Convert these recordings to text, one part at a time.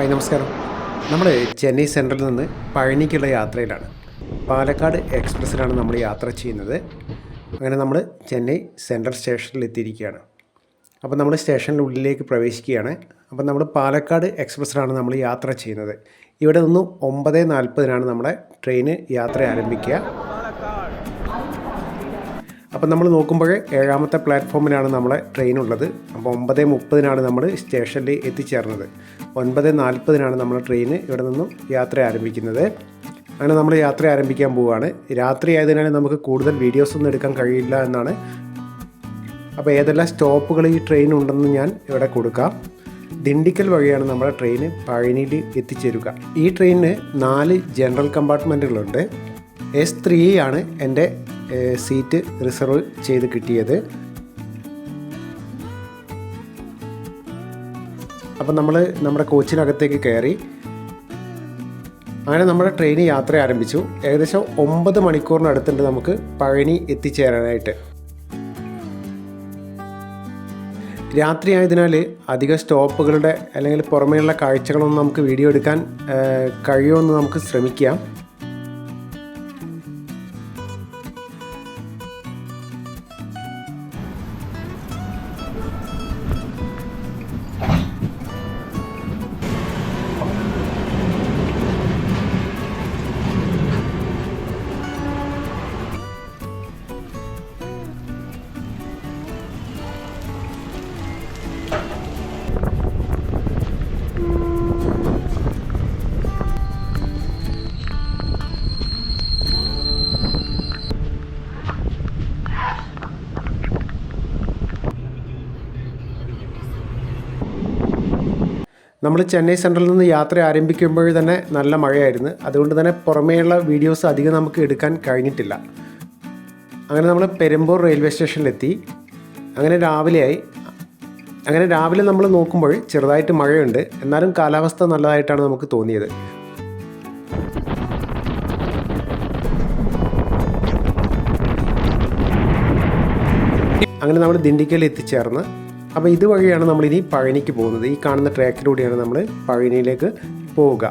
Hi നമസ്കാരം. നമ്മൾ ചെന്നൈ സെൻട്രലിൽ നിന്ന് പഴനിക്കുള്ള യാത്രയിലാണ്. പാലക്കാട് എക്സ്പ്രസ്സിലാണ് നമ്മൾ യാത്ര ചെയ്യുന്നത്. അങ്ങനെ നമ്മൾ ചെന്നൈ സെൻട്രൽ സ്റ്റേഷനിൽ എത്തിയിരിക്കുകയാണ്. അപ്പോൾ നമ്മൾ സ്റ്റേഷനിൽ ഉള്ളിലേക്ക് പ്രവേശിക്കുകയാണ്. അപ്പോൾ നമ്മൾ പാലക്കാട് എക്സ്പ്രസ്സിലാണ് നമ്മൾ യാത്ര ചെയ്യുന്നത്. ഇവിടെ നിന്നും ഒമ്പത് നാൽപ്പതിനാണ് നമ്മുടെ ട്രെയിന് യാത്ര ആരംഭിക്കുക. അപ്പം നമ്മൾ നോക്കുമ്പോൾ ഏഴാമത്തെ പ്ലാറ്റ്ഫോമിലാണ് നമ്മളെ ട്രെയിൻ ഉള്ളത്. അപ്പോൾ ഒമ്പത് മുപ്പതിനാണ് നമ്മൾ സ്റ്റേഷനിൽ എത്തിച്ചേർന്നത്. ഒൻപത് നാൽപ്പതിനാണ് നമ്മൾ ട്രെയിൻ ഇവിടെ നിന്നും യാത്ര ആരംഭിക്കുന്നത്. അങ്ങനെ നമ്മൾ യാത്ര ആരംഭിക്കാൻ പോവുകയാണ്. രാത്രി ആയതിനാൽ നമുക്ക് കൂടുതൽ വീഡിയോസ് ഒന്നും എടുക്കാൻ കഴിയില്ല എന്നാണ്. അപ്പോൾ ഏതെല്ലാം സ്റ്റോപ്പുകൾ ഈ ട്രെയിൻ ഉണ്ടെന്ന് ഞാൻ ഇവിടെ കൊടുക്കാം. ദിണ്ടിക്കൽ വഴിയാണ് നമ്മുടെ ട്രെയിൻ പഴനിയിൽ എത്തിച്ചേരുക. ഈ ട്രെയിനിന് നാല് ജനറൽ കമ്പാർട്ട്മെന്റുകളുണ്ട് എസ് ത്രീ ആണ് എന്റെ സീറ്റ് റിസർവ് ചെയ്ത് കിട്ടിയത്. അപ്പം നമ്മൾ നമ്മുടെ കോച്ചിനകത്തേക്ക് കയറി. അങ്ങനെ നമ്മുടെ ട്രെയിൻ യാത്ര ആരംഭിച്ചു. ഏകദേശം ഒമ്പത് മണിക്കൂറിനടുത്തുണ്ട് നമുക്ക് പഴനി എത്തിച്ചേരാനായിട്ട്. രാത്രി ആയതിനാൽ അധിക സ്റ്റോപ്പുകളുടെ അല്ലെങ്കിൽ പുറമേയുള്ള കാഴ്ചകളൊന്നും നമുക്ക് വീഡിയോ എടുക്കാൻ കഴിയുമെന്ന് നമുക്ക് ശ്രമിക്കാം. നമ്മൾ ചെന്നൈ സെൻട്രലിൽ നിന്ന് യാത്ര ആരംഭിക്കുമ്പോൾ തന്നെ നല്ല മഴയായിരുന്നു. അതുകൊണ്ട് തന്നെ പുറമേയുള്ള വീഡിയോസ് അധികം നമുക്ക് എടുക്കാൻ കഴിഞ്ഞിട്ടില്ല. അങ്ങനെ നമ്മൾ പെരുമ്പൂർ റെയിൽവേ സ്റ്റേഷനിലെത്തി. അങ്ങനെ രാവിലെയായി. അങ്ങനെ രാവിലെ നമ്മൾ നോക്കുമ്പോൾ ചെറുതായിട്ട് മഴയുണ്ട്. എന്നാലും കാലാവസ്ഥ നല്ലതായിട്ടാണ് നമുക്ക് തോന്നിയത്. അങ്ങനെ നമ്മൾ ദിണ്ടിക്കൽ എത്തിച്ചേർന്ന്. അപ്പോൾ ഇതുവഴിയാണ് നമ്മളിനി പഴനിക്ക് പോകുന്നത്. ഈ കാണുന്ന ട്രാക്കിലൂടെയാണ് നമ്മൾ പഴനിയിലേക്ക് പോവുക.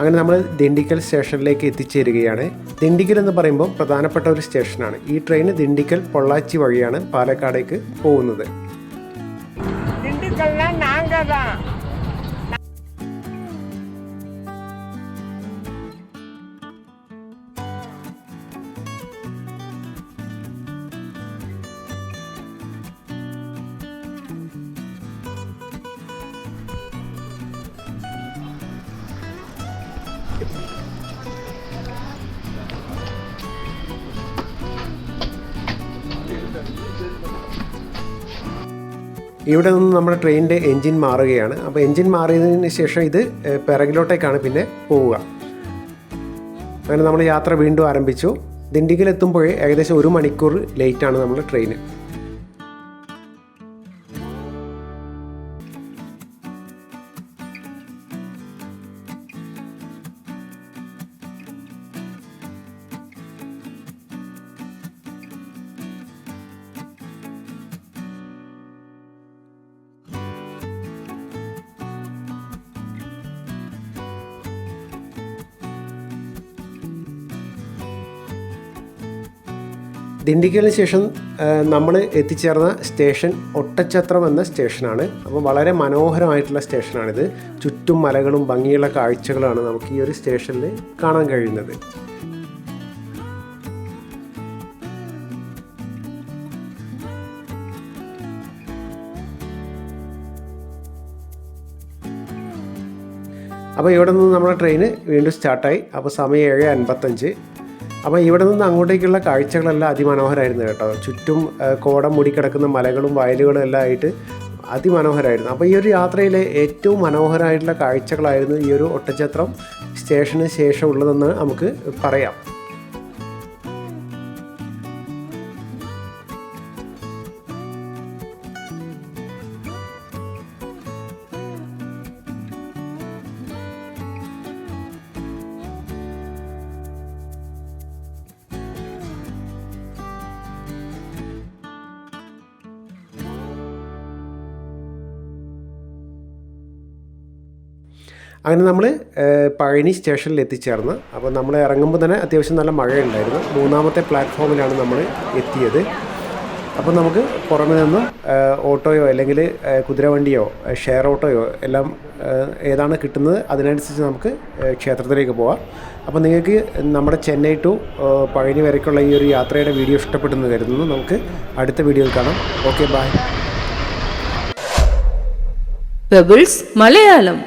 അങ്ങനെ നമ്മൾ ദിണ്ടിക്കൽ സ്റ്റേഷനിലേക്ക് എത്തിച്ചേരുകയാണ്. ദിണ്ടിക്കൽ എന്ന് പറയുമ്പോൾ പ്രധാനപ്പെട്ട ഒരു സ്റ്റേഷനാണ്. ഈ ട്രെയിൻ ദിണ്ടിക്കൽ പൊള്ളാച്ചി വഴിയാണ് പാലക്കാടേക്ക് പോകുന്നത്. ഇവിടെ നിന്ന് നമ്മുടെ ട്രെയിനിന്റെ എൻജിൻ മാറുകയാണ്. അപ്പോൾ എൻജിൻ മാറിയതിന് ശേഷം ഇത് പിറകിലോട്ടേക്കാണ് പിന്നെ പോവുക. അങ്ങനെ നമ്മൾ യാത്ര വീണ്ടും ആരംഭിച്ചു. ദിണ്ടിഗൽ എത്തുമ്പോഴേ ഏകദേശം ഒരു മണിക്കൂർ ലേറ്റാണ് നമ്മുടെ ട്രെയിൻ. ദിണ്ടിഗലിന് ശേഷം നമ്മൾ എത്തിച്ചേർന്ന സ്റ്റേഷൻ ഒട്ടച്ചത്രം എന്ന സ്റ്റേഷനാണ്. അപ്പോൾ വളരെ മനോഹരമായിട്ടുള്ള സ്റ്റേഷനാണിത്. ചുറ്റും മലകളും ഭംഗിയുള്ള കാഴ്ചകളാണ് നമുക്ക് ഈ ഒരു സ്റ്റേഷനിൽ കാണാൻ കഴിയുന്നത്. അപ്പോൾ ഇവിടെ നിന്ന് നമ്മുടെ ട്രെയിൻ വീണ്ടും സ്റ്റാർട്ടായി. അപ്പോൾ സമയം ഏഴ് അൻപത്തഞ്ച്. അപ്പോൾ ഇവിടെ നിന്ന് അങ്ങോട്ടേക്കുള്ള കാഴ്ചകളെല്ലാം അതിമനോഹരമായിരുന്നു കേട്ടോ. ചുറ്റും കോടം മൂടിക്കിടക്കുന്ന മലകളും വയലുകളും എല്ലാം ആയിട്ട് അതിമനോഹരമായിരുന്നു അപ്പോൾ ഈ ഒരു യാത്രയിലെ ഏറ്റവും മനോഹരമായിട്ടുള്ള കാഴ്ചകളായിരുന്നു ഈ ഒരു ഒട്ടച്ചത്രം സ്റ്റേഷന് ശേഷം ഉള്ളതെന്ന് നമുക്ക് പറയാം. അങ്ങനെ നമ്മൾ പഴനി സ്റ്റേഷനിൽ എത്തിച്ചേർന്ന്. അപ്പോൾ നമ്മൾ ഇറങ്ങുമ്പോൾ തന്നെ അത്യാവശ്യം നല്ല മഴയുണ്ടായിരുന്നു. മൂന്നാമത്തെ പ്ലാറ്റ്ഫോമിലാണ് നമ്മൾ എത്തിയത്. അപ്പോൾ നമുക്ക് പുറമെ നിന്ന് ഓട്ടോയോ അല്ലെങ്കിൽ കുതിരവണ്ടിയോ ഷെയർ ഓട്ടോയോ എല്ലാം ഏതാണ് കിട്ടുന്നത് അതിനനുസരിച്ച് നമുക്ക് ക്ഷേത്രത്തിലേക്ക് പോവാം. അപ്പോൾ നിങ്ങൾക്ക് നമ്മുടെ ചെന്നൈ ടു പഴനി വരയ്ക്കുള്ള ഈ ഒരു യാത്രയുടെ വീഡിയോ ഇഷ്ടപ്പെട്ടെന്ന് കരുതുന്നു. നമുക്ക് അടുത്ത വീഡിയോയിൽ കാണാം. Okay bye. പെബിൾസ് മലയാളം.